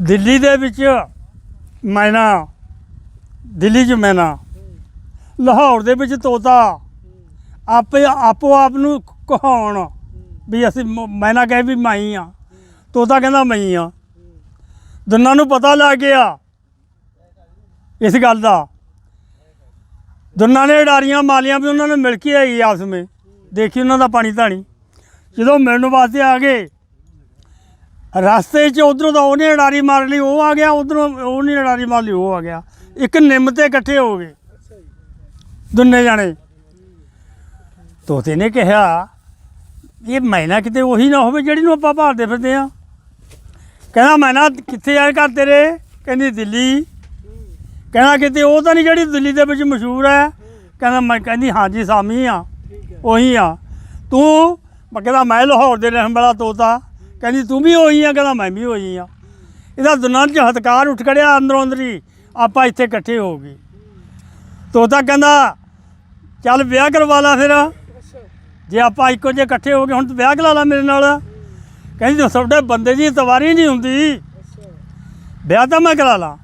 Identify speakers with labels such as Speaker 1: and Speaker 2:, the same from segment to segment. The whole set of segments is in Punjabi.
Speaker 1: ਦਿੱਲੀ ਦੇ ਵਿੱਚ ਮੈਨਾ, ਦਿੱਲੀ 'ਚ ਮੈਨਾ। ਲਾਹੌਰ ਦੇ ਵਿੱਚ ਤੋਤਾ। ਆਪੇ ਆਪੋ ਆਪ ਨੂੰ ਕਹਾਉਣ ਵੀ ਅਸੀਂ ਮ- ਮੈਨਾ ਕਹੇ ਵੀ ਮਾਈ ਆ। ਤੋਤਾ ਕਹਿੰਦਾ ਮਈ ਆ। ਦੋਨਾਂ ਨੂੰ ਪਤਾ ਲੱਗ ਗਿਆ ਇਸ ਗੱਲ ਦਾ। ਦੋਨਾਂ ਨੇ ਡਾਰੀਆਂ ਮਾਲੀਆਂ ਵੀ ਉਹਨਾਂ ਨੇ ਮਿਲ ਕੇ ਆਈ ਆਪਸ ਵਿੱਚ। ਦੇਖੀ ਉਹਨਾਂ ਦਾ ਪਾਣੀ ਧਾਣੀ ਜਦੋਂ ਮਿਲਣ ਵਾਸਤੇ ਆ ਗਏ ਰਸਤੇ 'ਚ ਉਧਰੋਂ ਤਾਂ ਉਹਨੇ ਡਾਰੀ ਮਾਰ ਲਈ, ਉਹ ਆ ਗਿਆ, ਉਧਰੋਂ ਉਹਨੇ ਡਾਰੀ ਮਾਰ ਲਈ, ਉਹ ਆ ਗਿਆ। ਇੱਕ ਨਿੰਮ ਤੇ ਇਕੱਠੇ ਹੋ ਗਏ, ਦੋਨੇ ਜਾਣੇ। ਤੋਤੇ ਨੇ ਕਿਹਾ ਇਹ ਮੈਨਾ ਕਿਤੇ ਉਹੀ ਨਾ ਹੋਵੇ ਜਿਹੜੀ ਨੂੰ ਆਪਾਂ ਭਾਲਦੇ ਫਿਰਦੇ ਆ ਕਹਿੰਦਾ ਮੈਨਾ ਕਿੱਥੇ ਆ ਘਰ ਤੇਰੇ? ਕਹਿੰਦੀ, ਦਿੱਲੀ। ਕਹਿੰਦਾ, ਕਿਤੇ ਉਹ ਤਾਂ ਨਹੀਂ ਜਿਹੜੀ ਦਿੱਲੀ ਦੇ ਵਿੱਚ ਮਸ਼ਹੂਰ ਹੈ? ਕਹਿੰਦਾ, ਮੈਂ ਕਹਿੰਦੀ, ਹਾਂਜੀ, ਸਾਮੀ ਆ, ਉਹੀ ਆ। ਤੂੰ, ਮੈਂ ਕਹਿੰਦਾ, ਮੈਂ ਲਾਹੌਰ ਦੇ ਰਹਿਣ ਵਾਲਾ ਤੋਤਾ। ਕਹਿੰਦੀ, ਤੂੰ ਵੀ ਹੋਈ ਆ ਕਹਿੰਦਾ ਮੈਂ ਵੀ ਹੋਈ ਆ। ਇਹਦਾ ਦੋਨਾਂ 'ਚ ਹਤਕਾਰ ਉੱਠ ਖੜਿਆ ਅੰਦਰੋਂ ਅੰਦਰੀ, ਆਪਾਂ ਇੱਥੇ ਇਕੱਠੇ ਹੋ ਗਏ। ਤੋਤਾ ਕਹਿੰਦਾ, ਚੱਲ ਵਿਆਹ ਕਰਵਾ ਲਾ ਫਿਰ। ਜੇ ਆਪਾਂ ਇੱਕੋ ਜਿਹੇ ਇਕੱਠੇ ਹੋ ਗਏ, ਹੁਣ ਤੂੰ ਵਿਆਹ ਕਰਾ ਲਾ ਮੇਰੇ ਨਾਲ। ਕਹਿੰਦੀ ਤੁਹਾਡੇ ਬੰਦੇ ਦੀ ਤਵਾਰੀ ਨਹੀਂ ਹੁੰਦੀ। ਵਿਆਹ ਤਾਂ ਮੈਂ ਕਰਾ ਲਾਂ।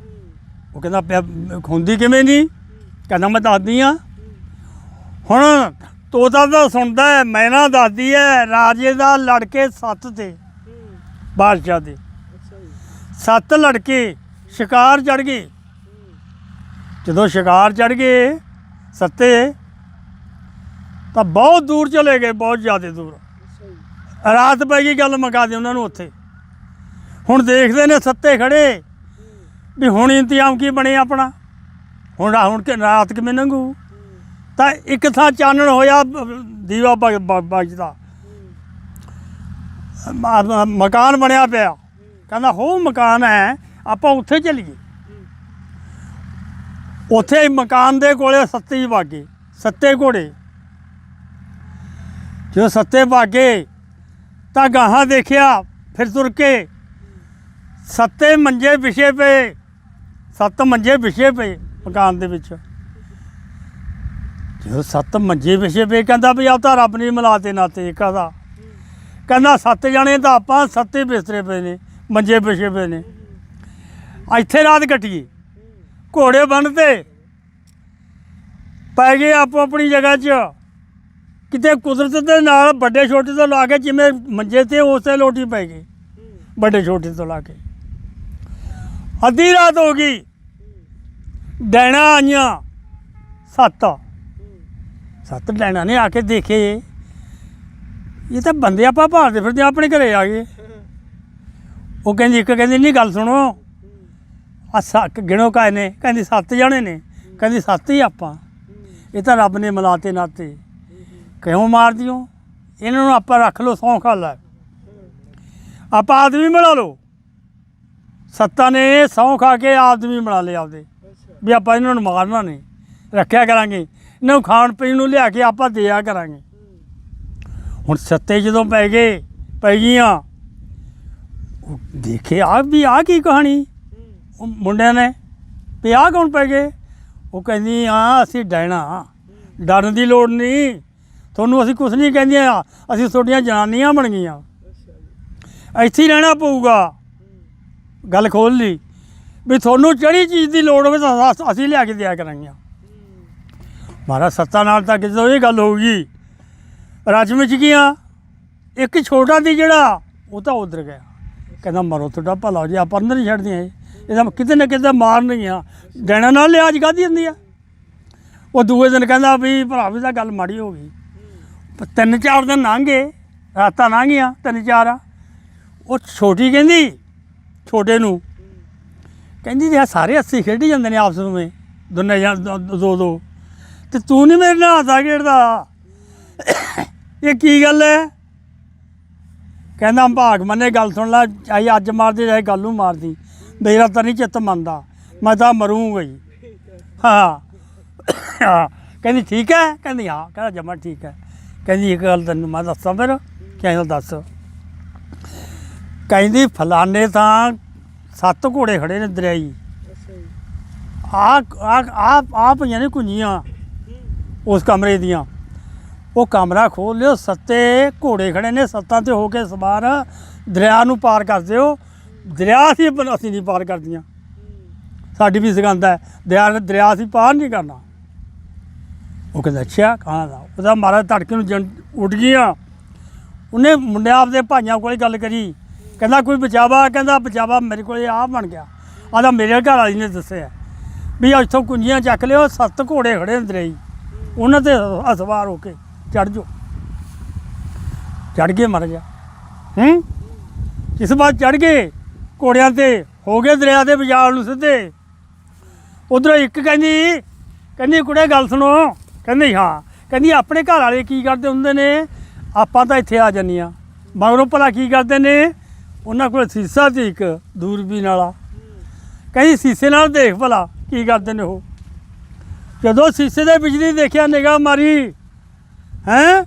Speaker 1: ਉਹ ਕਹਿੰਦਾ, ਪਿਆ, ਹੁੰਦੀ ਕਿਵੇਂ ਨਹੀਂ? ਕਹਿੰਦਾ, ਮੈਂ ਦੱਸਦੀ ਆ। ਹੁਣ ਤੋਤਾ ਤਾਂ ਸੁਣਦਾ ਹੈ ਮੈਨਾ ਦੱਸਦੀ ਹੈ, ਰਾਜੇ ਦਾ ਲੜਕੇ ਸੱਤ ਤੇ। ਬਾਦਸ਼ਾਹ ਦੇ। ਸੱਤ ਲੜਕੇ ਸ਼ਿਕਾਰ ਚੜ ਗਏ। ਜਦੋਂ ਸ਼ਿਕਾਰ ਚੜ ਗਏ ਸੱਤੇ ਤਾਂ ਬਹੁਤ ਦੂਰ ਚਲੇ ਗਏ ਬਹੁਤ ਜ਼ਿਆਦਾ ਦੂਰ। ਰਾਤ ਪੈ ਗਈ ਗੱਲ ਮੁਕਾ ਦੇ ਉਹਨਾਂ ਨੂੰ ਉੱਥੇ। ਹੁਣ ਦੇਖਦੇ ਨੇ ਸੱਤੇ ਖੜੇ ਵੀ ਹੁਣ ਇੰਤਜ਼ਾਮ ਕੀ ਬਣੇ ਆਪਣਾ। ਹੁਣ ਹੁਣ ਕਿ ਰਾਤ ਕਿਵੇਂ ਲੰਘੂ? ਤਾਂ ਇੱਕ ਥਾਂ ਚਾਨਣ ਹੋਇਆ ਦੀਵਾ ਬਜਦਾ। ਮ- ਮਕਾਨ ਬਣਿਆ ਪਿਆ। ਕਹਿੰਦਾ, ਹੋ, ਮਕਾਨ ਹੈ, ਆਪਾਂ ਉੱਥੇ ਚੱਲੀਏ। ਉੱਥੇ ਹੀ ਮਕਾਨ ਦੇ ਕੋਲੇ ਸੱਤੇ ਹੀ ਵਾਗੇ, ਸੱਤੇ ਘੋੜੇ। ਜਦੋਂ ਸੱਤੇ ਬਾਗੇ ਤਾਂ ਗਾਹਾਂ ਦੇਖਿਆ, ਫਿਰ ਤੁਰ ਕੇ ਸੱਤੇ ਮੰਜੇ ਵਿਛੇ ਪਏ, ਸੱਤ ਮੰਜੇ ਵਿਛੇ ਪਏ ਮਕਾਨ ਦੇ ਵਿੱਚ। ਜਦੋਂ ਸੱਤ ਮੰਜੇ ਵਿਛੇ ਪਏ, ਕਹਿੰਦਾ ਵੀ ਆਪ ਤਾਂ ਰੱਬ ਨੇ ਮਿਲਾਤੇ ਨਾਤੇ ਕਹਦਾ ਕਹਿੰਦਾ ਸੱਤ ਜਾਣੇ ਤਾਂ ਆਪਾਂ ਸੱਤੇ ਬਿਸਤਰੇ ਪਏ ਨੇ, ਮੰਜੇ ਵਿਛੇ ਪਏ ਨੇ। ਇੱਥੇ ਰਾਤ ਕੱਟੀਏ। ਘੋੜੇ ਬੰਨਤੇ ਪੈ ਗਏ ਆਪੋ ਆਪਣੀ ਜਗ੍ਹਾ 'ਚ। ਕਿਤੇ ਕੁਦਰਤ ਦੇ ਨਾਲ ਵੱਡੇ ਛੋਟੇ ਤੋਂ ਲਾ ਕੇ ਜਿਵੇਂ ਮੰਜੇ ਤੇ ਉਸੇ ਲੋਟੀ ਪੈ ਗਈ ਵੱਡੇ ਛੋਟੇ ਤੋਂ ਲਾ ਕੇ। ਅੱਧੀ ਰਾਤ ਹੋ ਗਈ। ਡੈਣਾ ਆਈਆਂ। ਸੱਤ। ਸੱਤ ਡੈਣਾ ਨੇ ਆ ਕੇ ਦੇਖੇ। ਇਹ ਤਾਂ ਬੰਦੇ ਆਪਾਂ ਭਾਲਦੇ ਫਿਰਦੇ ਹਾਂ, ਆਪਣੇ ਘਰੇ ਆ ਗਏ। ਉਹ ਕਹਿੰਦੀ ਇੱਕ ਕਹਿੰਦੀ ਨਹੀਂ ਗੱਲ ਸੁਣੋ। ਆ ਸੱਕ ਗਿਣੋ ਕਾਏ ਨੇ। ਕਹਿੰਦੀ ਸੱਤ ਜਾਣੇ ਨੇ। ਕਹਿੰਦੀ ਸੱਤ ਹੀ ਆਪਾਂ। ਇਹ ਤਾਂ ਰੱਬ ਨੇ ਮਿਲਾਤੇ ਨਾਤੇ। ਕਿਉਂ ਮਾਰ ਦਿਓ? ਇਹਨਾਂ ਨੂੰ ਆਪਾਂ ਰੱਖ ਲਓ ਸੌਂ ਖਾ ਲੈ। ਆਪਾਂ ਆਦਮੀ ਬਣਾ ਲਓ। ਸੱਤਾ ਨੇ ਸੌਂ ਖਾ ਕੇ ਆਦਮੀ ਬਣਾ ਲਏ ਆਪਦੇ। ਵੀ ਆਪਾਂ ਇਹਨਾਂ ਨੂੰ ਮਾਰਨਾ ਨਹੀਂ। ਰੱਖਿਆ ਕਰਾਂਗੇ। ਇਹਨਾਂ ਨੂੰ ਖਾਣ ਪੀਣ ਨੂੰ ਲਿਆ ਕੇ ਆਪਾਂ ਦਿਆ ਕਰਾਂਗੇ। ਹੁਣ ਸੱਤੇ ਜਦੋਂ ਪੈ ਗਏ, ਪੈ ਗਈਆਂ। ਦੇਖੇ ਆ ਵੀ ਆ ਕੀ ਕਹਾਣੀ? ਉਹ ਮੁੰਡਿਆਂ ਨੇ ਵੀ ਆ ਕੌਣ ਪੈ ਗਏ? ਉਹ ਕਹਿੰਦੀ ਆ ਅਸੀਂ ਡੈਣਾ। ਡਰਨ ਦੀ ਲੋੜ ਨਹੀਂ। ਤੁਹਾਨੂੰ ਅਸੀਂ ਕੁਝ ਨਹੀਂ ਕਹਿੰਦੀਆਂ। ਅਸੀਂ ਤੁਹਾਡੀਆਂ ਜਨਾਨੀਆਂ ਬਣ ਗਈਆਂ। ਇੱਥੇ ਹੀ ਰਹਿਣਾ ਪਊਗਾ। ਗੱਲ ਖੋਲ ਲਈ। ਵੀ ਤੁਹਾਨੂੰ ਜਿਹੜੀ ਚੀਜ਼ ਦੀ ਲੋੜ ਹੋਵੇ, ਤਾਂ ਅਸੀਂ ਲਿਆ ਕੇ ਦਿਆ ਕਰਾਂਗੇ ਮਹਾਰਾਜ, ਸੱਤਾ ਨਾਲ ਤਾਂ ਜਦੋਂ ਇਹ ਗੱਲ ਹੋਊਗੀ ਰਜਮ ਗਿਆ ਇੱਕ ਛੋਟਾ ਦੀ ਜਿਹੜਾ, ਉਹ ਤਾਂ ਉਧਰ ਗਿਆ। ਕਹਿੰਦਾ ਮਰੋ ਤੁਹਾਡਾ ਭਲਾ ਹੋ ਜੇ ਆਪਾਂ ਅੰਦਰ ਨਹੀਂ ਛੱਡਦੀਆਂ ਇਹ ਇਹਦਾ ਕਿਤੇ ਨਾ ਕਿਤੇ ਮਾਰਨਗੀਆਂ ਡੈਣਾ ਨਾਲ ਲਿਆਜ ਕਾਦੀ ਹੁੰਦੀ ਆ? ਉਹ ਦੂਏ ਦਿਨ ਕਹਿੰਦਾ ਵੀ ਭਰਾ, ਵੀ ਤਾਂ ਗੱਲ ਮਾੜੀ ਹੋ ਗਈ। ਤਿੰਨ ਚਾਰ ਦਿਨ ਲੰਘ ਗਏ ਰਾਤਾਂ ਲੰਘ ਗਈਆਂ ਤਿੰਨ ਚਾਰ। ਉਹ ਛੋਟੀ ਕਹਿੰਦੀ, ਛੋਟੇ ਨੂੰ, ਕਹਿੰਦੀ ਜੇ ਸਾਰੇ ਹੱਸੀ ਖੇਡੀ ਜਾਂਦੇ ਨੇ ਆਪਸ ਵਿੱਚ, ਦੋਨੇ ਜਾਂ, ਦੋ, ਦੋ- ਦੋ ਤੇ ਤੂੰ ਨਹੀਂ ਮੇਰੇ ਨਾਲ ਹੱਸਾ ਖੇਡਦਾ। ਇਹ ਕੀ ਗੱਲ ਹੈ? ਕਹਿੰਦਾ ਭਾਗ, ਮੰਨੇ ਗੱਲ ਸੁਣ ਲੈ ਚਾਹੇ ਅੱਜ ਮਾਰਦੀ ਚਾਹੇ ਗੱਲ ਨੂੰ ਮਾਰਦੀ। ਮੇਰਾ ਤਾਂ ਨਹੀਂ ਚਿੱਤ ਮੰਨਦਾ। ਮੈਂ ਤਾਂ ਮਰੂੰਗਾ ਹੀ ਹਾਂ। ਹਾਂ। ਕਹਿੰਦੀ ਠੀਕ ਹੈ? ਕਹਿੰਦੀ ਹਾਂ। ਕਹਿੰਦਾ ਜਮਾ ਠੀਕ ਹੈ। ਕਹਿੰਦੀ ਇੱਕ ਗੱਲ ਤੈਨੂੰ ਮੈਂ ਦੱਸਾਂ ਫਿਰ ਕਹਿੰਦਾ ਦੱਸ? ਕਹਿੰਦੀ ਫਲਾਣੇ ਤਾਂ ਸੱਤ ਘੋੜੇ ਖੜੇ ਨੇ ਦਰਿਆਈ। ਆ ਆ ਆ ਆ ਪਈਆਂ ਨੇ ਕੁੰਜੀਆਂ, ਉਸ ਕਮਰੇ ਦੀਆਂ। ਉਹ ਕਮਰਾ ਖੋਲ ਲਿਓ, ਸੱਤੇ ਘੋੜੇ ਖੜੇ ਨੇ, ਸੱਤਾਂ ਤੇ ਹੋ ਕੇ ਸਵਾਰ ਦਰਿਆ ਨੂੰ ਪਾਰ ਕਰ ਦਿਓ। ਦਰਿਆ ਸੀ ਅਸੀਂ ਨਹੀਂ ਪਾਰ ਕਰਦੀਆਂ। ਸਾਡੀ ਵੀ ਸਗੰਧ ਹੈ। ਦਰਿਆ ਦਰਿਆ ਅਸੀਂ ਪਾਰ ਨਹੀਂ ਕਰਨਾ। ਉਹ ਕਹਿੰਦਾ, ਅੱਛਾ, ਕਹਾਂ ਦਾ? ਉਹਦਾ ਮਾਰਾ ਧੜਕੇ ਨੂੰ ਜਨ- ਉੱਡ ਗਿਆ ਉਹਨੇ ਮੁੰਡਿਆਂ ਆਪਦੇ ਭਾਈਆਂ ਕੋਲੇ ਗੱਲ ਕਰੀ। ਕਹਿੰਦਾ, ਕੋਈ ਬਚਾਵਾ? ਕਹਿੰਦਾ, ਬਚਾਵਾ ਮੇਰੇ ਕੋਲੇ ਆ ਬਣ ਗਿਆ। ਆਦਾ ਮੇਰੇ ਘਰ ਵਾਲੀ ਨੇ ਦੱਸਿਆ। ਵੀ ਇੱਥੋਂ ਕੁੰਜੀਆਂ ਚੱਕ ਲਿਓ, ਸੱਤ ਘੋੜੇ ਖੜੇ ਹੁੰਦੇ ਰਹੀ ਉਹਨਾਂ ਤੇ ਅਸਵਾਰ ਹੋ ਕੇ। ਚੜ ਜਾਓ। ਚੜ ਗਏ ਮਰ ਗਿਆ ਹੂੰ? ਇਸ ਵਾਰ ਚੜ ਗਏ। ਘੋੜਿਆਂ ਤੇ ਹੋ ਗਏ ਦਰਿਆ ਦੇ ਬਾਜ਼ਾਰ ਨੂੰ ਸਿੱਧੇ। ਉਧਰੋਂ ਇੱਕ ਕਹਿੰਦੀ ਕਹਿੰਦੀ, ਕੁੜੇ, ਗੱਲ ਸੁਣੋ। ਕਹਿੰਦੀ, ਹਾਂ। ਕਹਿੰਦੀ, ਆਪਣੇ ਘਰ ਵਾਲੇ ਕੀ ਕਰਦੇ ਹੁੰਦੇ ਨੇ? ਆਪਾਂ ਤਾਂ ਇੱਥੇ ਆ ਜੰਨੀਆਂ ਮਗਰੋਂ ਭਲਾ ਕੀ ਕਰਦੇ ਨੇ? ਉਹਨਾਂ ਕੋਲ ਸੀਸਾ 'ਤੇ ਇੱਕ ਦੂਰਬੀਨ ਵਾਲਾ। ਕਹਿੰਦੀ, ਸੀਸੇ ਨਾਲ ਦੇਖ ਭਲਾ ਕੀ ਕਰਦੇ ਨੇ ਉਹ। ਜਦੋਂ ਸੀਸੇ ਦੇ ਬਿਜਲੀ ਦੇਖਿਆ ਨਿਗਾਹ ਮਾਰੀ ਹੈਂ?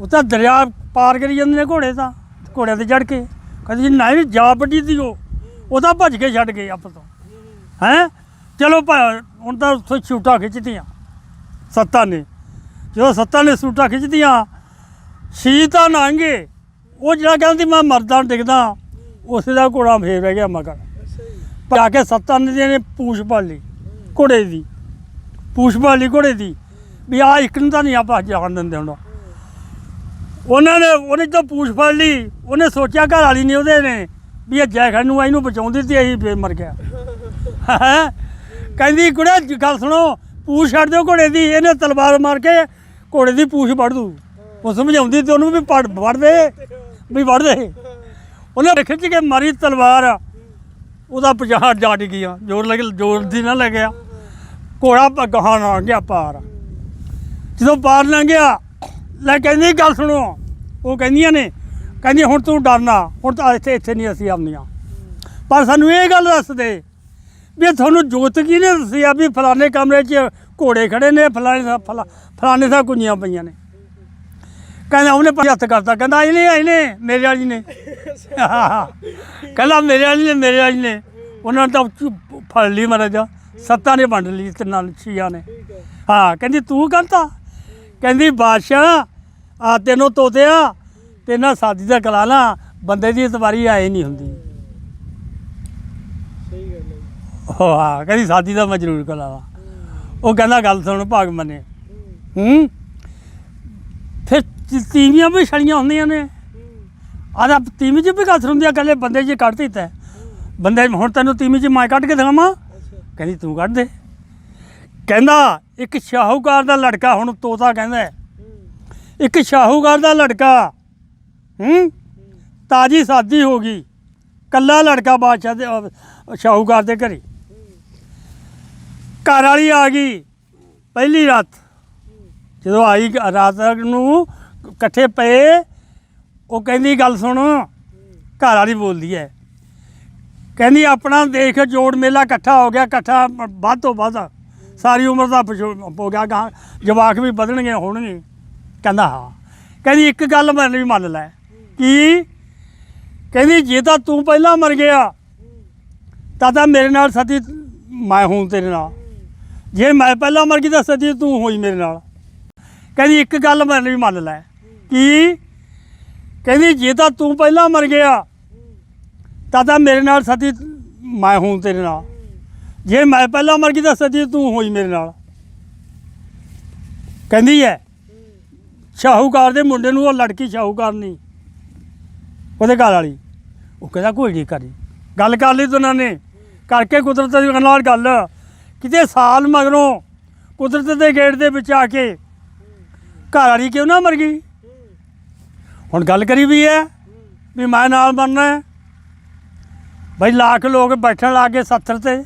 Speaker 1: ਉਹ ਤਾਂ ਦਰਿਆ ਪਾਰ ਕਰੀ ਜਾਂਦੇ ਨੇ ਘੋੜੇ ਤਾਂ, ਘੋੜਿਆਂ ਤੇ ਚੜ ਕੇ। ਕਹਿੰਦੇ ਜੀ ਨਹੀਂ ਜਾ ਵੱਡੀ ਦੀ ਉਹ। ਉਹ ਤਾਂ ਭੱਜ ਕੇ ਛੱਡ ਗਏ ਆਪਸ ਤੋਂ। ਹੈਂ? ਚਲੋ ਭਾ, ਹੁਣ ਤਾਂ ਉੱਥੋਂ ਛੂਟਾ ਖਿੱਚਦੀਆਂ ਸੱਤਾ ਨੇ। ਜਦੋਂ ਸੱਤਾ ਨੇ ਸੂਟਾ ਖਿੱਚਦੀਆਂ ਸੀ ਤਾਂ ਨਾਂਗੇ। ਉਹ ਜਿਹੜਾ ਕਹਿੰਦੀ, ਮੈਂ ਮਰਦਾਂ ਡਿੱਗਦਾ ਉਸੇ ਦਾ ਘੋੜਾ ਫੇਰ ਰਹਿ ਗਿਆ ਮਗਰ। ਪਾ ਕੇ ਸੱਤਾ ਨੇ ਪੂਛ ਪਾ ਘੋੜੇ ਦੀ। ਪੂਛ ਪਾਲੀ ਘੋੜੇ ਦੀ। ਵੀ ਆ ਇੱਕ ਨੂੰ ਤਾਂ ਨਹੀਂ ਆਪਾਂ ਜਾਣ ਦਿੰਦੇ ਹੁਣ। ਉਹਨਾਂ ਨੇ, ਉਹਨੇ ਜਦੋਂ ਪੂਛ ਫੜ ਲਈ, ਉਹਨੇ ਸੋਚਿਆ ਘਰ ਵਾਲੀ ਨਹੀਂ ਉਹਦੇ ਨੇ, ਵੀ ਇਹ ਜੈਖਣ ਨੂੰ ਇਹਨੂੰ ਬਚਾਉਂਦੀ ਤੇ ਇਹੀ ਫੇਰ ਮਰ ਗਿਆ ਹੈਂ? ਕਹਿੰਦੀ, ਕੁੜੇ, ਗੱਲ ਸੁਣੋ, ਪੂਛ ਛੱਡ ਦਿਓ ਘੋੜੇ ਦੀ, ਇਹਨੇ ਤਲਵਾਰ ਮਾਰ ਕੇ ਘੋੜੇ ਦੀ ਪੂਛ ਵੜ ਦੂ ਉਹ ਸਮਝਾਉਂਦੀ ਤੇ ਉਹਨੂੰ ਵੀ ਪੜ ਵੜ ਦੇ, ਵੀ ਵੜ ਦੇ। ਉਹਨੇ ਖਿੱਚ ਕੇ ਮਾਰੀ ਤਲਵਾਰ, ਉਹਦਾ ਪਛਾੜ ਜਾ ਗਿਆ ਜ਼ੋਰ ਲੱਗ, ਜ਼ੋਰ ਦੀ ਨਾ ਲੱਗਿਆ ਘੋੜਾ ਪ- ਗਾਹਾਂ ਨਾ ਗਿਆ ਪਾਰ। ਜਦੋਂ ਪਾਰ ਲੰਘ ਗਿਆ ਲੈ ਕਹਿੰਦੀ ਗੱਲ ਸੁਣੋ। ਉਹ ਕਹਿੰਦੀਆਂ ਨੇ ਕਹਿੰਦੀ ਹੁਣ ਤੂੰ ਡਰਨਾ ਹੁਣ ਤਾਂ ਇੱਥੇ ਇੱਥੇ ਨਹੀਂ ਅਸੀਂ ਆਉਂਦੀਆਂ। ਪਰ ਸਾਨੂੰ ਇਹ ਗੱਲ ਦੱਸ ਦੇ ਵੀ ਤੁਹਾਨੂੰ ਜੋਤ ਕੀ ਨੇ ਦੱਸੀ ਆ ਵੀ ਫਲਾਣੇ ਕਮਰੇ 'ਚ ਘੋੜੇ ਖੜੇ ਨੇ ਫਲਾਣੇ ਫਲਾ ਫਲਾਣੇ ਥਾਂ ਕੁੰਜੀਆਂ ਪਈਆਂ ਨੇ। ਕਹਿੰਦਾ ਉਹਨੇ ਪੰਜ ਹੱਥ ਕਰਤਾ। ਕਹਿੰਦਾ ਇਹਨੇ ਇਹਨੇ ਮੇਰੇ ਵਾਲੀ ਨੇ। ਕਹਿੰਦਾ ਮੇਰੇ ਵਾਲੀ ਨੇ ਮੇਰੇ ਵਾਲੀ ਨੇ। ਉਹਨਾਂ ਨੇ ਤਾਂ ਫੜ ਲਈ ਮਹਾਰਾਜ ਸੱਤਾਂ ਨੇ ਵੰਡ ਲਈ ਤਿੰਨਾਂ ਨੇ, ਛੀਆਂ ਨੇ। ਹਾਂ। ਕਹਿੰਦੀ ਤੂੰ ਕਹਿੰਦਾ ਕਹਿੰਦੀ ਬਾਦਸ਼ਾਹ ਆ ਤੈਨੂੰ ਤੋਤਿਆ ਤੇ ਨਾ ਸਾਦੀ ਦਾ ਕਲਾਲਾ ਬੰਦੇ ਦੀ ਇਤਵਾਰੀ ਆਏ ਨਹੀਂ ਹੁੰਦੀ।
Speaker 2: ਸਹੀ ਗੱਲ ਹੈ ਜੀ।
Speaker 1: ਹਾਂ ਕਹਿੰਦੀ ਸਾਦੀ ਦਾ ਮੈਂ ਜ਼ਰੂਰ ਕਲਾਵਾ ਉਹ ਕਹਿੰਦਾ ਗੱਲ ਸੁਣ ਭਾਗ ਮੰਨੇ। ਹੂੰ? ਫਿਰ ਤੀਵੀਆਂ ਵੀ ਛੜੀਆਂ ਹੁੰਦੀਆਂ ਨੇ। ਆਦਾ ਤੀਵੀਂ ਚ ਵੀ ਕਸਰ ਹੁੰਦੀ ਆ ਕੱਲੇ ਬੰਦੇ ਚ ਕੱਢ ਦਿੱਤਾ। ਬੰਦੇ ਹੁਣ ਤੈਨੂੰ ਤੀਵੀਂ ਚ ਮੈਂ ਕੱਢ ਕੇ ਦਿਖਾਵਾਂ?
Speaker 2: ਅੱਛਾ।
Speaker 1: ਕਹਿੰਦੀ ਤੂੰ ਕੱਢ ਦੇ। ਕਹਿੰਦਾ ਇੱਕ ਸ਼ਾਹੂਕਾਰ ਦਾ ਲੜਕਾ ਹੁਣ ਤੋਤਾ ਕਹਿੰਦਾ ਹੈ, ਇੱਕ ਸ਼ਾਹੂਕਾਰ ਦਾ ਲੜਕਾ ਹੂੰ? ਤਾਜੀ ਸਾਦੀ ਹੋ ਗਈ। ਕੱਲਾ ਲੜਕਾ ਬਾਦਸ਼ਾਹ ਦੇ ਸ਼ਾਹੂਕਾਰ ਦੇ ਘਰੇ। ਘਰ ਵਾਲੀ ਆ ਗਈ ਪਹਿਲੀ ਰਾਤ। ਜਦੋਂ ਆਈ ਰਾਤ ਨੂੰ ਇਕੱਠੇ ਪਏ ਉਹ ਕਹਿੰਦੀ ਗੱਲ ਸੁਣ। ਘਰ ਵਾਲੀ ਬੋਲਦੀ ਹੈ। ਕਹਿੰਦੀ ਆਪਣਾ ਦੇਖ ਜੋੜ ਮੇਲਾ ਇਕੱਠਾ ਹੋ ਗਿਆ ਇਕੱਠਾ ਵੱਧ ਤੋਂ ਵੱਧ ਸਾਰੀ ਉਮਰ ਦਾ ਪਿਛੋ- ਹੋ ਗਿਆ, ਗਾਂ ਜਵਾਕ ਵੀ ਵਧਣਗੇ, ਹੋਣਗੇ। ਕਹਿੰਦਾ ਹਾਂ। ਕਹਿੰਦੀ, ਇੱਕ ਗੱਲ ਮੈਂ ਵੀ ਮੰਨ ਲੈ, ਕਿ ਕਹਿੰਦੀ, ਜੇ ਤਾਂ ਤੂੰ ਪਹਿਲਾਂ ਮਰ ਗਿਆ, ਤਾਂ ਤਾਂ ਮੇਰੇ ਨਾਲ ਸਤੀ ਮੈਂ ਹੂੰ ਤੇਰੇ ਨਾਲ। ਜੇ ਮੈਂ ਪਹਿਲਾਂ ਮਰ ਗਈ, ਤਾਂ ਸਤੀ ਤੂੰ ਹੋਈ ਮੇਰੇ ਨਾਲ। ਕਹਿੰਦੀ, ਇੱਕ ਗੱਲ ਮੈਂ ਵੀ ਮੰਨ ਲੈ, ਕਿ ਕਹਿੰਦੀ, ਜੇ ਤਾਂ ਤੂੰ ਪਹਿਲਾਂ ਮਰ ਗਿਆ, ਤਾਂ ਤਾਂ ਮੇਰੇ ਨਾਲ ਸਤੀ ਮੈਂ ਹੂੰ ਤੇਰੇ ਨਾਲ। ਜੇ ਮੈਂ ਪਹਿਲਾਂ ਮਰ ਗਈ ਤਾਂ ਸਤੀ ਤੂੰ ਹੋਈ ਮੇਰੇ ਨਾਲ। ਕਹਿੰਦੀ ਹੈ ਸ਼ਾਹੂਕਾਰ ਦੇ ਮੁੰਡੇ ਨੂੰ ਉਹ ਲੜਕੀ ਸ਼ਾਹੂਕਾਰ ਨਹੀਂ, ਉਹਦੇ ਘਰ ਵਾਲੀ। ਉਹ ਕਹਿੰਦਾ, ਕੋਈ ਨਹੀਂ ਕਰੀ। ਗੱਲ ਕਰ ਲਈ ਦੋਨਾਂ ਨੇ। ਕਰਕੇ ਕੁਦਰਤ ਦੇ ਨਾਲ ਗੱਲ। ਕਿਤੇ ਸਾਲ ਮਗਰੋਂ ਕੁਦਰਤ ਦੇ ਗੇਟ ਦੇ ਵਿੱਚ ਆ ਕੇ ਘਰ ਵਾਲੀ ਕਿਉਂ ਨਾ ਮਰ ਗਈ? ਹੁਣ ਗੱਲ ਕਰੀ ਵੀ ਹੈ ਵੀ ਮੈਂ ਨਾਲ ਮਰਨਾ ਹੈ ਬਈ ਲੱਖ ਲੋਕ ਬੈਠਣ ਲੱਗੇ ਸੱਥਰ ਤੇ।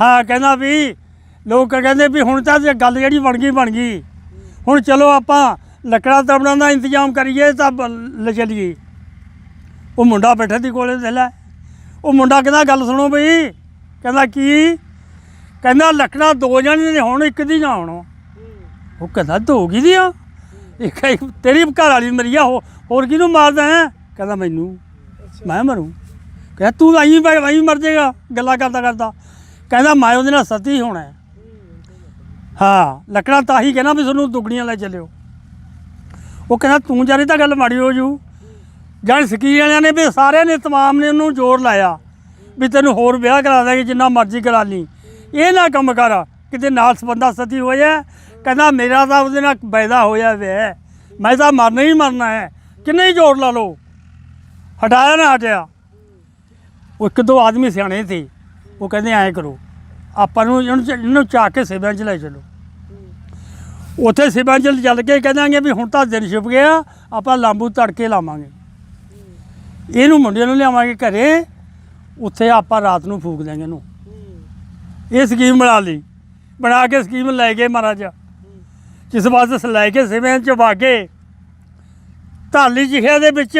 Speaker 1: ਹਾਂ, ਕਹਿੰਦਾ ਵੀ ਲੋਕ ਕਹਿੰਦੇ ਵੀ ਹੁਣ ਤਾਂ ਜੇ ਗੱਲ ਜਿਹੜੀ ਬਣ ਗਈ ਬਣ ਗਈ। ਹੁਣ ਚਲੋ ਆਪਾਂ ਲੱਕੜਾਂ ਤਬੜਾਂ ਦਾ ਇੰਤਜ਼ਾਮ ਕਰੀਏ ਤਾਂ ਬ- ਲੈ ਚੱਲੀਏ। ਉਹ ਮੁੰਡਾ ਬੈਠਾ ਦੀ ਕੋਲੇ ਦੇ ਲੈ। ਉਹ ਮੁੰਡਾ ਕਹਿੰਦਾ, ਗੱਲ ਸੁਣੋ ਬਈ। ਕਹਿੰਦਾ, ਕੀ? ਕਹਿੰਦਾ, ਲੱਕੜਾਂ ਦੋ ਜਣੇ ਨੇ, ਹੁਣ ਇੱਕ ਦੀ ਨਾ ਹੁਣ। ਉਹ ਕਹਿੰਦਾ, ਦੋ ਕੀ ਦੀਆਂ? ਇੱਕ ਇੱਕ ਤੇਰੀ ਘਰ ਵਾਲੀ ਮਰੀ ਆ ਹੋ- ਹੋਰ ਕਿਹਨੂੰ ਮਾਰਦਾ ਹੈ? ਕਹਿੰਦਾ, ਮੈਨੂੰ। ਮੈਂ ਮਰੂੰ। ਕਹਿੰਦਾ, ਤੂੰ ਆਈ ਬੈ ਆਈ ਮਰ ਜਾਏਗਾ। ਗੱਲਾਂ ਕਰਦਾ ਕਰਦਾ ਕਹਿੰਦਾ ਮੈਂ ਉਹਦੇ ਨਾਲ ਸਤੀ ਹੋਣਾ ਹੈ। ਹਾਂ, ਲੱਕੜਾਂ ਤਾਂ ਹੀ ਕਹਿੰਦਾ ਵੀ ਤੁਹਾਨੂੰ ਦੁਗਣੀਆਂ ਲੈ ਚੱਲਿਓ। ਉਹ ਕਹਿੰਦਾ, ਤੂੰ ਜਾਰੀ ਤਾਂ ਗੱਲ ਮਾੜੀ ਹੋ ਜੂ। ਜਾਨ ਸਕੀਰ ਵਾਲਿਆਂ ਨੇ ਵੀ ਸਾਰਿਆਂ ਨੇ, ਤਮਾਮ ਨੇ ਉਹਨੂੰ ਜ਼ੋਰ ਲਾਇਆ ਵੀ ਤੈਨੂੰ ਹੋਰ ਵਿਆਹ ਕਰਾ ਦਾਂਗੇ, ਜਿੰਨਾ ਮਰਜ਼ੀ ਕਰਾ ਲਈ। ਇਹ ਨਾ ਕੰਮ ਕਰ, ਕਿਤੇ ਨਾਲ ਸੰਬੰਧਾ ਸਤੀ ਹੋਇਆ ਕਹਿੰਦਾ, ਮੇਰਾ ਤਾਂ ਉਹਦੇ ਨਾਲ ਬੈਦਾ ਹੋਇਆ ਵੇ ਮੈਂ ਤਾਂ ਮਰਨਾ ਹੀ ਮਰਨਾ ਹੈ। ਕਿੰਨੇ ਹੀ ਜ਼ੋਰ ਲਾ ਲਓ। ਹਟਾਇਆ ਨਾ ਹਟਿਆ। ਉਹ ਇੱਕ ਦੋ ਆਦਮੀ ਸਿਆਣੇ ਸੀ। ਉਹ ਕਹਿੰਦੇ ਐਂ ਕਰੋ, ਆਪਾਂ ਨੂੰ ਇਹਨੂੰ ਇਹਨੂੰ ਚਾ ਕੇ ਸੇਵਾਂ 'ਚ ਲੈ ਚਲੋ। ਉੱਥੇ ਸੇਵਾਂ 'ਚ ਚੱਲ ਕੇ ਕਹਿੰਦਾਂਗੇ ਵੀ ਹੁਣ ਤਾਂ ਦਿਨ ਛੁਪ ਗਿਆ, ਆਪਾਂ ਲਾਂਬੂ ਤੜਕੇ ਲਾਵਾਂਗੇ। ਇਹਨੂੰ ਮੁੰਡਿਆਂ ਨੂੰ ਲਿਆਵਾਂਗੇ ਘਰੇ, ਉੱਥੇ ਆਪਾਂ ਰਾਤ ਨੂੰ ਫੂਕ ਦਿਆਂਗੇ ਇਹਨੂੰ। ਇਹ ਸਕੀਮ ਬਣਾ ਲਈ। ਬਣਾ ਕੇ ਸਕੀਮ ਲੈ ਗਏ ਮਹਾਰਾਜ। ਜਿਸ ਵਾਸਤੇ ਲੈ ਕੇ ਸੇਵਾਂ 'ਚ ਵਾਗੇ ਢਾਲੀ ਜਿਖਿਆ ਦੇ ਵਿੱਚ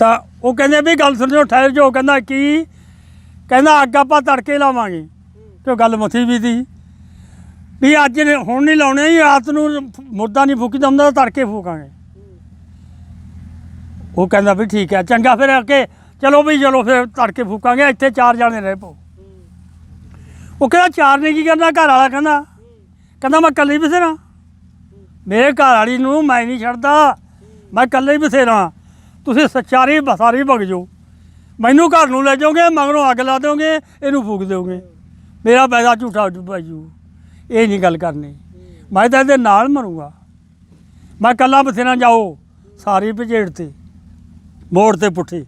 Speaker 1: ਤਾਂ ਉਹ ਕਹਿੰਦੇ ਵੀ ਗੱਲ ਸੁਣਿਓ ਠਹਿਰ ਜੋ ਕਹਿੰਦਾ ਕੀ? ਕਹਿੰਦਾ ਅੱਗ ਆਪਾਂ ਤੜਕੇ ਲਾਵਾਂਗੇ। ਤੇ ਉਹ ਗੱਲ ਮਥੀ ਵੀ ਸੀ ਵੀ ਅੱਜ ਨੇ- ਹੁਣ ਨਹੀਂ ਲਾਉਣੇ ਜੀ ਰਾਤ ਨੂੰ ਮੁੱਦਾ ਨਹੀਂ ਫੂਕੀ ਹੁੰਦਾ ਤੜਕੇ ਫੂਕਾਂਗੇ। ਉਹ ਕਹਿੰਦਾ ਵੀ ਠੀਕ ਹੈ, ਚੰਗਾ ਫਿਰ ਅੱਗੇ। ਚਲੋ ਵੀ ਚਲੋ ਫਿਰ ਤੜਕੇ ਫੂਕਾਂਗੇ, ਇੱਥੇ ਚਾਰ ਜਾਣੇ ਰਹਿ ਪੋ ਉਹ ਕਹਿੰਦਾ ਚਾਰ ਨੇ ਕੀ ਕਰਨਾ? ਘਰ ਵਾਲਾ ਕਹਿੰਦਾ ਕਹਿੰਦਾ ਮੈਂ ਇਕੱਲੇ ਹੀ ਬਥੇਰਾ। ਮੇਰੇ ਘਰ ਵਾਲੀ ਨੂੰ ਮੈਂ ਨਹੀਂ ਛੱਡਦਾ। ਮੈਂ ਇਕੱਲੇ ਹੀ ਬਥੇਰਾ। ਤੁਸੀਂ ਸੱਚਾਰੀ ਬਸਾਰੀ ਭਗ ਜਾਓ। ਮੈਨੂੰ ਘਰ ਨੂੰ ਲੈ ਜਾਓਗੇ, ਮਗਰੋਂ ਅੱਗ ਲਾ ਦਿਓਗੇ, ਇਹਨੂੰ ਫੂਕ ਦਿਓਗੇ। ਮੇਰਾ ਪੈਸਾ ਝੂਠਾ ਭਾਜੂ ਇਹ ਨਹੀਂ ਗੱਲ ਕਰਨੀ। ਮੈਂ ਤਾਂ ਇਹਦੇ ਨਾਲ ਮਰੂੰਗਾ। ਮੈਂ ਇਕੱਲਾ ਬਥੇਰਾ ਜਾਓ, ਸਾਰੀ ਭਜੇੜ ਤੇ, ਮੋੜ ਤੇ ਪੁੱਠੀ।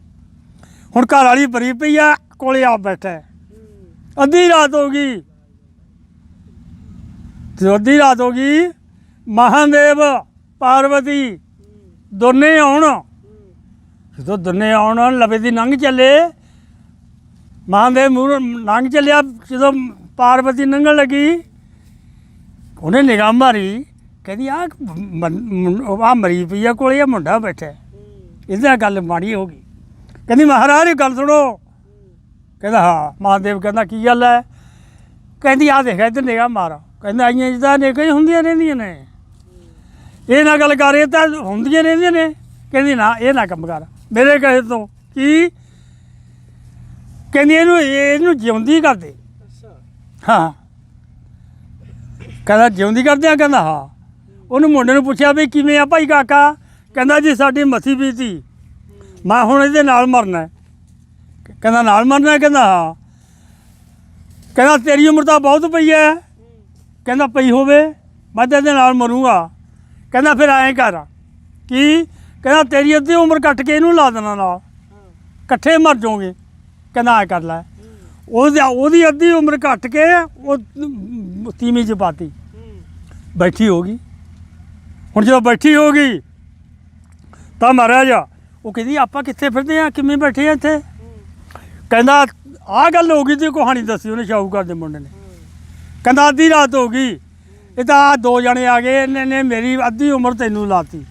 Speaker 1: ਹੁਣ ਘਰ ਵਾਲੀ ਭਰੀ ਪਈ ਆ, ਕੋਲੇ ਆ ਬੈਠਾ ਅੱਧੀ ਰਾਤ ਹੋ ਗਈ। ਤੇ ਅੱਧੀ ਰਾਤ ਹੋ ਗਈ। ਮਹਾਦੇਵ, ਪਾਰਵਤੀ, ਦੋਨੇ ਆਉਣ। ਜਦੋਂ ਦੋਨੇ ਆਉਣ ਲਵੇ ਦੀ ਨੰਗ ਚੱਲੇ ਮਹਾਦੇਵ ਮੂਹਰੋਂ ਨੰਗ ਚੱਲਿਆ, ਜਦੋਂ ਪਾਰਵਤੀ ਨੰਗਣ ਲੱਗੀ, ਉਹਨੇ ਨਿਗਾਹ ਮਾਰੀ, ਕਹਿੰਦੀ ਆ ਆ ਮਰੀ ਪਈ ਆ ਕੋਲੇ ਆ ਮੁੰਡਾ ਬੈਠਾ ਹੈ। ਇਹਦੇ ਨਾਲ ਗੱਲ ਮਾੜੀ ਹੋ ਗਈ। ਕਹਿੰਦੀ, ਮਹਾਰਾਜ ਗੱਲ ਸੁਣੋ। ਕਹਿੰਦਾ, ਹਾਂ। ਮਹਾਦੇਵ ਕਹਿੰਦਾ, ਕੀ ਗੱਲ ਹੈ? ਕਹਿੰਦੀ ਆ ਦੇਖ ਇੱਧਰ ਨਿਗਾਹ ਮਾਰ। ਕਹਿੰਦਾ, ਆਈਆਂ ਜਿੱਦਾਂ ਹੀ ਹੁੰਦੀਆਂ ਰਹਿੰਦੀਆਂ ਨੇ। ਇਹ ਨਾ ਗੱਲ ਕਰ, ਇਹ ਤਾਂ ਹੁੰਦੀਆਂ ਰਹਿੰਦੀਆਂ ਨੇ। ਕਹਿੰਦੀ, ਨਾ, ਇਹ ਨਾ ਕੰਮ ਕਰ। ਮੇਰੇ ਕਹੇ ਤੋਂ ਕੀ ਕਹਿੰਦੀ ਇਹਨੂੰ ਇਹਨੂੰ ਜਿਉਂਦੀ ਕਰ ਦੇ
Speaker 2: ਅੱਛਾ।
Speaker 1: ਹਾਂ। ਕਹਿੰਦਾ ਜਿਉਂਦੀ ਕਰਦੇ ਆ ਕਹਿੰਦਾ ਹਾਂ। ਉਹਨੂੰ ਮੁੰਡੇ ਨੂੰ ਪੁੱਛਿਆ ਵੀ ਕਿਵੇਂ ਆ ਭਾਈ ਕਾਕਾ? ਕਹਿੰਦਾ ਜੀ ਸਾਡੀ ਮੱਥੀ ਬੀਤੀ। ਮੈਂ ਹੁਣ ਇਹਦੇ ਨਾਲ ਮਰਨਾ। ਕਹਿੰਦਾ ਨਾਲ ਮਰਨਾ? ਕਹਿੰਦਾ ਹਾਂ। ਕਹਿੰਦਾ ਤੇਰੀ ਉਮਰ ਤਾਂ ਬਹੁਤ ਪਈ ਹੈ। ਕਹਿੰਦਾ ਪਈ ਹੋਵੇ। ਮੈਂ ਤਾਂ ਇਹਦੇ ਨਾਲ ਮਰੂੰਗਾ। ਕਹਿੰਦਾ ਫਿਰ ਐਂ ਕਰ ਕੀ ਕਹਿੰਦਾ ਤੇਰੀ ਅੱਧੀ ਉਮਰ ਕੱਟ ਕੇ ਇਹਨੂੰ ਲਾ ਦੇਣਾ ਨਾਲ। ਇਕੱਠੇ ਮਰ ਜਾਓਗੇ। ਕਹਿੰਦਾ ਐਂ ਕਰ ਲੈ। ਉਹਦੀ ਉਹਦੀ ਅੱਧੀ ਉਮਰ ਘੱਟ ਕੇ ਉਹ ਤੀਵੀਂ ਚ ਪਾਤੀ। ਬੈਠੀ ਹੋ ਗਈ। ਹੁਣ ਜਦੋਂ ਬੈਠੀ ਹੋ ਗਈ, ਤਾਂ ਮਹਾਰਾਜ ਉਹ ਕਹਿੰਦੀ, ਆਪਾਂ ਕਿੱਥੇ ਫਿਰਦੇ ਆ? ਕਿਵੇਂ ਬੈਠੇ ਆ ਇੱਥੇ? ਕਹਿੰਦਾ, ਆਹ ਗੱਲ ਹੋ ਗਈ ਤੇ ਕਹਾਣੀ ਦੱਸੀ ਉਹਨੇ ਸ਼ਾਹੂਕਾਰ ਦੇ ਮੁੰਡੇ ਨੇ। ਕਹਿੰਦਾ, ਅੱਧੀ ਰਾਤ ਹੋ ਗਈ। ਇਹ ਤਾਂ ਆਹ ਦੋ ਜਣੇ ਆ ਗਏ, ਇਹਨੇ ਨੇ ਮੇਰੀ ਅੱਧੀ ਉਮਰ ਤੈਨੂੰ ਲਾਤੀ।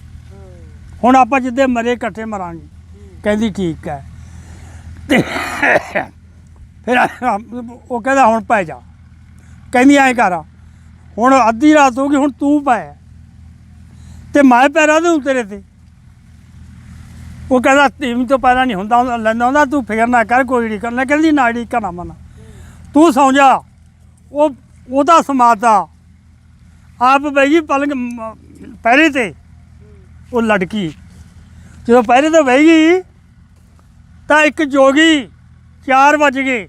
Speaker 1: ਹੁਣ ਆਪਾਂ ਜਿੱਦੇ ਮਰੇ ਇਕੱਠੇ ਮਰਾਂਗੇ। ਕਹਿੰਦੀ ਠੀਕ ਹੈ। ਤੇ ਫਿਰ ਉਹ ਕਹਿੰਦਾ ਹੁਣ ਪੈ ਜਾ। ਕਹਿੰਦੀ ਐਂ ਕਰ, ਹੁਣ ਅੱਧੀ ਰਾਤ ਹੋ ਗਈ, ਹੁਣ ਤੂੰ ਪੈ। ਤੇ ਮੈਂ ਪੈਰਾ ਦੂੰ ਤੇਰੇ ਤੇ। ਉਹ ਕਹਿੰਦਾ ਟੀਮ ਤੋਂ ਪੈਰਾ ਨਹੀਂ ਹੁੰਦਾ, ਲੈਂਦਾ ਹੁੰਦਾ, ਤੂੰ ਫਿਕਰ ਨਾ ਕਰ, ਕੋਈ ਨਹੀਂ ਕਰਨਾ। ਕਹਿੰਦੀ, ਨਾ ਢੀ ਕਨਾ ਮਨਾ। ਤੂੰ ਸੌਂ ਜਾ। ਉਹ, ਉਹਦਾ ਸਮਾਤਾ ਆਪ ਬਈ ਪਲੰਗ ਮ- ਪਹਿਰੇ ਤੇ। ਉਹ ਲੜਕੀ। ਜਦੋਂ ਪਹਿਰੇ ਤੋਂ ਬਹਿ ਗਈ, ਤਾਂ ਇੱਕ ਜੋਗੀ 4 ਵਜ ਗਏ।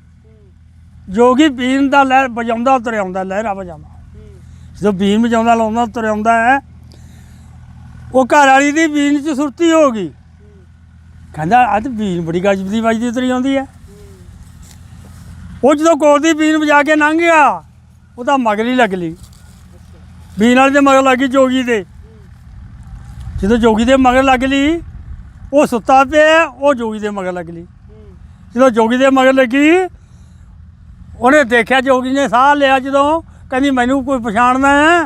Speaker 1: ਜੋਗੀ ਬੀਨ ਦਾ ਲਹਿਰ ਵਜਾਉਂਦਾ ਤੁਰ ਆਉਂਦਾ ਲਹਿਰਾ ਵਜਾਉਂਦਾ। ਜਦੋਂ ਬੀਨ ਵਜਾਉਂਦਾ, ਲਾਉਂਦਾ ਤੁਰ ਆਉਂਦਾ ਹੈ, ਉਹ ਘਰ ਵਾਲੀ ਦੀ ਬੀਨ 'ਚ ਸੁਰਤੀ ਹੋ ਗਈ। ਕਹਿੰਦਾ ਅੱਜ ਬੀਨ ਬੜੀ ਗਜਬ ਦੀ ਵੱਜਦੀ ਤੁਰੀ ਆਉਂਦੀ ਹੈ। ਉਹ ਜਦੋਂ ਕੋਲ ਦੀ ਬੀਨ ਵਜਾ ਕੇ ਲੰਘ ਗਿਆ, ਉਹਦਾ ਮਗਰ ਹੀ ਲੱਗ ਲਈ। ਬੀਨ ਵਾਲੇ ਦੇ ਮਗਰ ਲੱਗੀ ਜੋਗੀ ਦੇ। ਜਦੋਂ ਜੋਗੀ ਦੇ ਮਗਰ ਲੱਗ ਲਈ, ਉਹ ਸੁੱਤਾ ਪਿਆ, ਉਹ ਜੋਗੀ ਦੇ ਮਗਰ ਲੱਗ ਲਈ। ਜਦੋਂ ਜੋਗੀ ਦੇ ਮਗਰ ਲੱਗੀ, ਉਹਨੇ ਦੇਖਿਆ ਜੋਗੀ ਨੇ ਸਾਹ ਲਿਆ ਜਦੋਂ, ਕਹਿੰਦੀ, ਮੈਨੂੰ ਕੋਈ ਪਛਾਣਦਾ ਹੈ।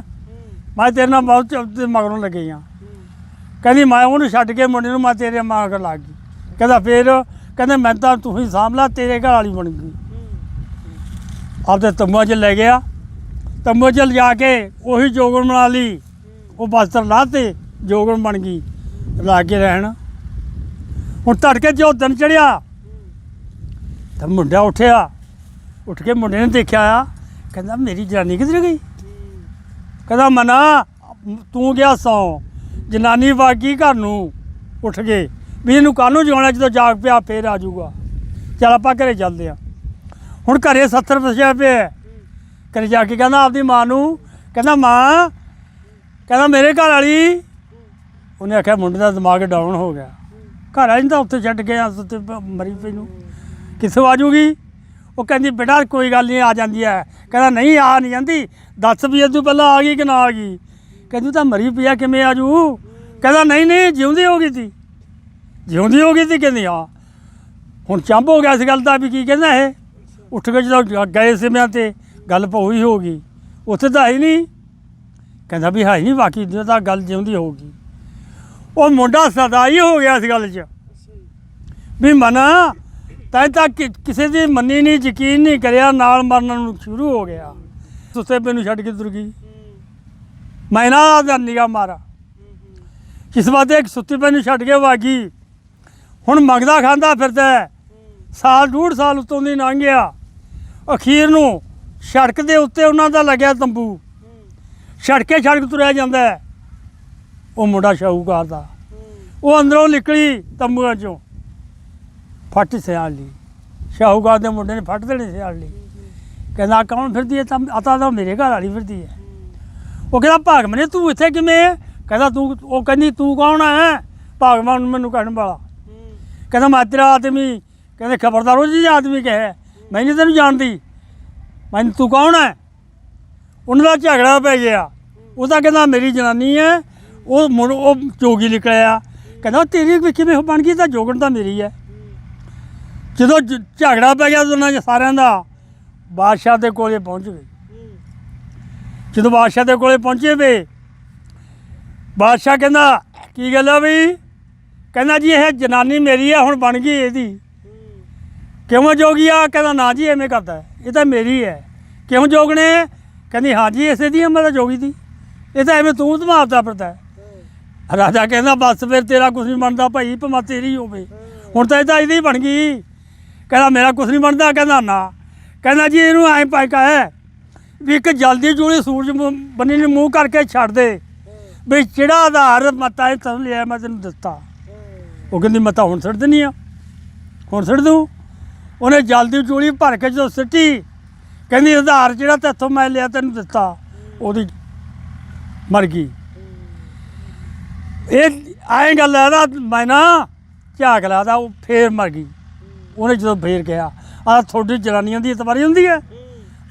Speaker 1: ਮੈਂ ਤੇਰੇ ਨਾਲ ਬਹੁਤ ਮਗਰੋਂ ਲੱਗੀ ਆ ਕਹਿੰਦੀ, ਮੈਂ ਉਹਨੂੰ ਛੱਡ ਕੇ ਮੁੰਡੇ ਨੂੰ ਮੈਂ ਤੇਰੇ ਮਗਰ ਲੱਗ ਗਈ। ਕਹਿੰਦਾ, ਫੇਰ ਕਹਿੰਦੇ, ਮੈਂ ਤਾਂ ਤੁਸੀਂ ਹੀ ਸਾਂਭ ਲਾ, ਤੇਰੇ ਘਰ ਵਾਲੀ ਬਣ ਗਈ। ਆਪਦੇ ਤੰਬੂਆਂ 'ਚ ਲੈ ਗਿਆ। ਤੰਬੂ 'ਚ ਲਿਜਾ ਕੇ ਉਹੀ ਜੋਗਣ ਬਣਾ ਲਈ। ਉਹ ਬਸਤਰ ਲਾਤੇ। ਜੋਗਣ ਬਣ ਗਈ, ਲਾ ਕੇ ਰਹਿਣ। ਹੁਣ ਤੜਕੇ ਜੋ ਦਿਨ ਚੜਿਆ ਤਾਂ ਮੁੰਡਾ ਉੱਠਿਆ, ਉੱਠ ਕੇ ਮੁੰਡੇ ਨੇ ਦੇਖਿਆ ਆ, ਕਹਿੰਦਾ ਮੇਰੀ ਜਨਾਨੀ ਕਿੱਧਰ ਗਈ? ਕਹਿੰਦਾ ਮਨਾ, ਤੂੰ ਗਿਆ ਸੌ, ਜਨਾਨੀ ਵਾਗੀ ਘਰ ਨੂੰ ਉੱਠ ਗਏ, ਵੀ ਇਹਨੂੰ ਕੱਲ ਨੂੰ ਜਾਣਾ ਜਦੋਂ ਜਾਗ ਪਿਆ ਫੇਰ ਆ ਜਾਊਗਾ। ਚਲ ਆਪਾਂ ਘਰੇ ਚੱਲਦੇ ਆ। ਹੁਣ ਘਰੇ 70 ਵਸਿਆ ਪਿਆ ਘਰੇ ਜਾ ਕੇ ਕਹਿੰਦਾ ਆਪਦੀ ਮਾਂ ਨੂੰ, ਕਹਿੰਦਾ ਮਾਂ, ਕਹਿੰਦਾ ਮੇਰੇ ਘਰ ਵਾਲੀ ਉਹਨੇ ਆਖਿਆ ਮੁੰਡੇ ਦਾ ਦਿਮਾਗ ਡਾਊਨ ਹੋ ਗਿਆ। ਘਰ ਵਾਲੀ ਨੂੰ ਤਾਂ ਉੱਥੇ ਛੱਡ ਗਿਆ ਉੱਤੇ ਮਰੀ ਪਈ ਨੂੰ। ਕਿੱਥੋਂ ਆ ਜੂਗੀ? ਉਹ ਕਹਿੰਦੀ, ਬੇਟਾ, ਕੋਈ ਗੱਲ ਨਹੀਂ, ਆ ਜਾਂਦੀ ਹੈ। ਕਹਿੰਦਾ, ਨਹੀਂ, ਆ ਨਹੀਂ ਜਾਂਦੀ। ਦੱਸ ਵੀ ਇਹ ਤੋਂ ਪਹਿਲਾਂ ਆ ਗਈ ਕਿ ਨਾ ਆ ਗਈ? ਕਹਿੰਦੀ ਤਾਂ ਮਰੀ ਪਿਆ ਕਿਵੇਂ ਆ ਜੂ? ਕਹਿੰਦਾ, ਨਹੀਂ ਨਹੀਂ, ਜਿਉਂਦੀ ਹੋ ਗਈ ਸੀ। ਜਿਉਂਦੀ ਹੋ ਗਈ ਸੀ ਕਹਿੰਦੀ ਆ ਹੁਣ ਚੰਬ ਹੋ ਗਿਆ ਇਸ ਗੱਲ ਦਾ ਵੀ ਕੀ ਕਹਿੰਦਾ ਇਹ? ਉੱਠ ਕੇ ਜਦੋਂ ਗਏ ਸਿਮਿਆਂ ਤੇ, ਗੱਲ ਪਹੂਈ ਹੋ ਗਈ। ਉੱਥੇ ਤਾਂ ਹੈ ਹੀ ਨਹੀਂ। ਕਹਿੰਦਾ ਵੀ ਹੈ ਹੀ ਨਹੀਂ, ਬਾਕੀ ਤਾਂ ਗੱਲ ਜਿਉਂਦੀ ਹੋਊਗੀ। ਉਹ ਮੁੰਡਾ ਸਦਾ ਹੀ ਹੋ ਗਿਆ ਇਸ ਗੱਲ 'ਚ। ਵੀ ਮਨਾ ਤਾਂ ਤਾਂ ਕਿ- ਕਿਸੇ ਦੀ ਮੰਨੀ ਨਹੀਂ, ਯਕੀਨ ਨਹੀਂ ਕਰਿਆ, ਨਾਲ ਮਰਨ ਨੂੰ ਸ਼ੁਰੂ ਹੋ ਗਿਆ। ਸੁੱਤੇ ਪੇ ਨੂੰ ਛੱਡ ਕੇ ਤੁਰ ਗਈ। ਮੈਂ ਨਾ ਦਾ ਨਿਗਾਹ ਮਾਰਾ। ਕਿਸ ਵਾਦੇ ਇੱਕ ਸੁੱਤੇ ਪੇ ਨੂੰ ਛੱਡ ਕੇ ਵਾਗੀ ਹੁਣ ਮੰਗਦਾ ਖਾਂਦਾ ਫਿਰਦਾ ਸਾਲ, ਡੂਢ ਸਾਲ ਉਤੋਂ ਦੀ ਲੰਘ ਗਿਆ ਅਖੀਰ ਨੂੰ ਸੜਕ ਦੇ ਉੱਤੇ ਉਹਨਾਂ ਦਾ ਲੱਗਿਆ ਤੰਬੂ। ਸੜਕੇ ਸੜਕ ਤੁਰਿਆ ਜਾਂਦਾ ਉਹ ਮੁੰਡਾ ਸ਼ਾਹੂਕਾਰ ਦਾ। ਉਹ ਅੰਦਰੋਂ ਨਿਕਲੀ ਤੰਬੂਆਂ ਚੋਂ। ਫੱਟ ਸਿਆਲ ਲਈ। ਸ਼ਾਹੂਕਾਰ ਦੇ ਮੁੰਡੇ ਨੇ ਫੱਟ ਦੇਣੀ ਸਿਆਲ ਲਈ। ਕਹਿੰਦਾ, ਕੌਣ ਫਿਰਦੀ ਹੈ ਤਾਂ ਆਤਾ ਤਾਂ ਮੇਰੇ ਘਰ ਵਾਲੀ ਫਿਰਦੀ ਹੈ ਉਹ ਕਹਿੰਦਾ, ਭਾਗਮਨੇ, ਤੂੰ ਇੱਥੇ ਕਿਵੇਂ ਕਹਿੰਦਾ, ਤੂੰ ਉਹ ਕਹਿੰਦੀ, ਤੂੰ ਕੌਣ ਹੈ ਭਾਗਵਾਨ ਮੈਨੂੰ ਕਹਿਣ ਵਾਲਾ। ਕਹਿੰਦਾ, ਮੈਂ ਤੇਰਾ ਆਦਮੀ। ਕਹਿੰਦੇ, ਖਬਰਦਾਰ ਉਹ ਜੀ ਆਦਮੀ ਕਹੇ ਮੈਂ ਨਹੀਂ ਤੈਨੂੰ ਜਾਣਦੀ। ਮੈਂ ਤੂੰ ਕੌਣ ਹੈ ਉਹਨਾਂ ਦਾ ਝਗੜਾ ਪੈ ਗਿਆ। ਉਹ ਤਾਂ ਕਹਿੰਦਾ, ਮੇਰੀ ਜਨਾਨੀ ਹੈ ਉਹ ਮੁੜ ਉਹ ਜੋਗੀ ਨਿਕਲਿਆ ਕਹਿੰਦਾ ਤੇਰੀ ਵੀ ਕਿਵੇਂ ਬਣ ਗਈ ਤਾਂ ਜੋਗਣ ਤਾਂ ਮੇਰੀ ਹੈ। ਜਦੋਂ ਝ- ਝਗੜਾ ਪੈ ਗਿਆ ਉਹਨਾਂ ਦੇ ਸਾਰਿਆਂ ਦਾ, ਬਾਦਸ਼ਾਹ ਦੇ ਕੋਲੇ ਪਹੁੰਚ ਗਏ। ਜਦੋਂ ਬਾਦਸ਼ਾਹ ਦੇ ਕੋਲੇ ਪਹੁੰਚੇ ਵੇ, ਬਾਦਸ਼ਾਹ ਕਹਿੰਦਾ, ਕੀ ਗੱਲ ਆ ਵੀ? ਕਹਿੰਦਾ ਜੀ ਇਹ ਜਨਾਨੀ ਮੇਰੀ ਆ, ਹੁਣ ਬਣ ਗਈ ਇਹਦੀ। ਕਿਉਂ ਜੋਗੀ ਆ? ਕਹਿੰਦਾ, ਨਾ ਜੀ, ਐਵੇਂ ਕਰਦਾ ਹੈ। ਇਹ ਤਾਂ ਮੇਰੀ ਹੈ। ਕਿਉਂ ਜੋਗਣੇ? ਕਹਿੰਦੀ, ਹਾਂ ਜੀ, ਇਸੇ ਦੀ ਮੈਂ ਤਾਂ ਜੋਗੀ ਦੀ। ਇਹ ਤਾਂ ਐਵੇਂ ਤੂੰ ਧਮਾਰਦਾ ਫਿਰਦਾ ਹੈ। ਰਾਜਾ ਕਹਿੰਦਾ, ਬਸ ਫਿਰ ਤੇਰਾ ਕੁਝ ਨਹੀਂ ਬਣਦਾ ਭਾਈ ਭਮਾ ਤੇਰੀ ਹੋਵੇ। ਹੁਣ ਤਾਂ ਇਹ ਤਾਂ ਇਹਦੀ ਬਣ ਗਈ। ਕਹਿੰਦਾ, ਮੇਰਾ ਕੁਝ ਨਹੀਂ ਬਣਦਾ। ਕਹਿੰਦਾ, ਨਾ। ਕਹਿੰਦਾ, ਜੀ, ਇਹਨੂੰ ਐਂ ਪਾਇਕਾ ਹੈ ਵੀ ਇੱਕ ਜਲਦੀ ਜੂਲੀ ਸੂਰਜ ਬੰਨੀ ਨੂੰ ਮੂੰਹ ਕਰਕੇ ਛੱਡ ਦੇ। ਵੀ ਜਿਹੜਾ ਆਧਾਰ ਮਤਾ ਇਹ ਤੈਨੂੰ ਲਿਆ, ਮੈਂ ਤੈਨੂੰ ਦਿੱਤਾ। ਉਹ ਕਹਿੰਦੀ, ਮੈਂ ਹੁਣ ਛੱਡ ਦਿੰਦੀ ਆ। ਹੁਣ ਛੱਡ ਦੂੰ? ਉਹਨੇ ਜਲਦੀ ਚੂਲੀ ਭਰ ਕੇ ਜਦੋਂ ਸਿੱਟੀ, ਕਹਿੰਦੀ, ਆਧਾਰ ਜਿਹੜਾ ਤੇਥੋਂ ਮੈਂ ਲਿਆ ਤੈਨੂੰ ਦਿੱਤਾ, ਉਹਦੀ ਮਰ ਗਈ। ਇਹ ਐਂ ਗੱਲ ਹੈ ਨਾ, ਮੈਂ ਨਾ ਝਾਕ ਲਾ ਦਾ ਉਹ ਫੇਰ ਮਰ ਗਈ। ਉਹਨੇ ਜਦੋਂ ਫੇਰ ਕਿਹਾ, ਆ ਤੁਹਾਡੀ ਜਨਾਨੀਆਂ ਦੀ ਇਤਵਾਰੀ ਹੁੰਦੀ ਹੈ?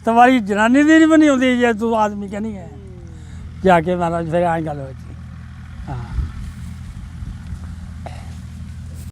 Speaker 1: ਤਵਾਰੀ ਜਨਾਨੀ ਦੀ ਨਹੀਂ ਬਣੀ ਹੁੰਦੀ ਜੇ ਤੂੰ ਆਦਮੀ ਕਹਿੰਦੀ ਹੈ। ਜਾ ਕੇ ਮਹਾਰਾਜ, ਫਿਰ ਐਂ ਗੱਲ ਹੋਈ।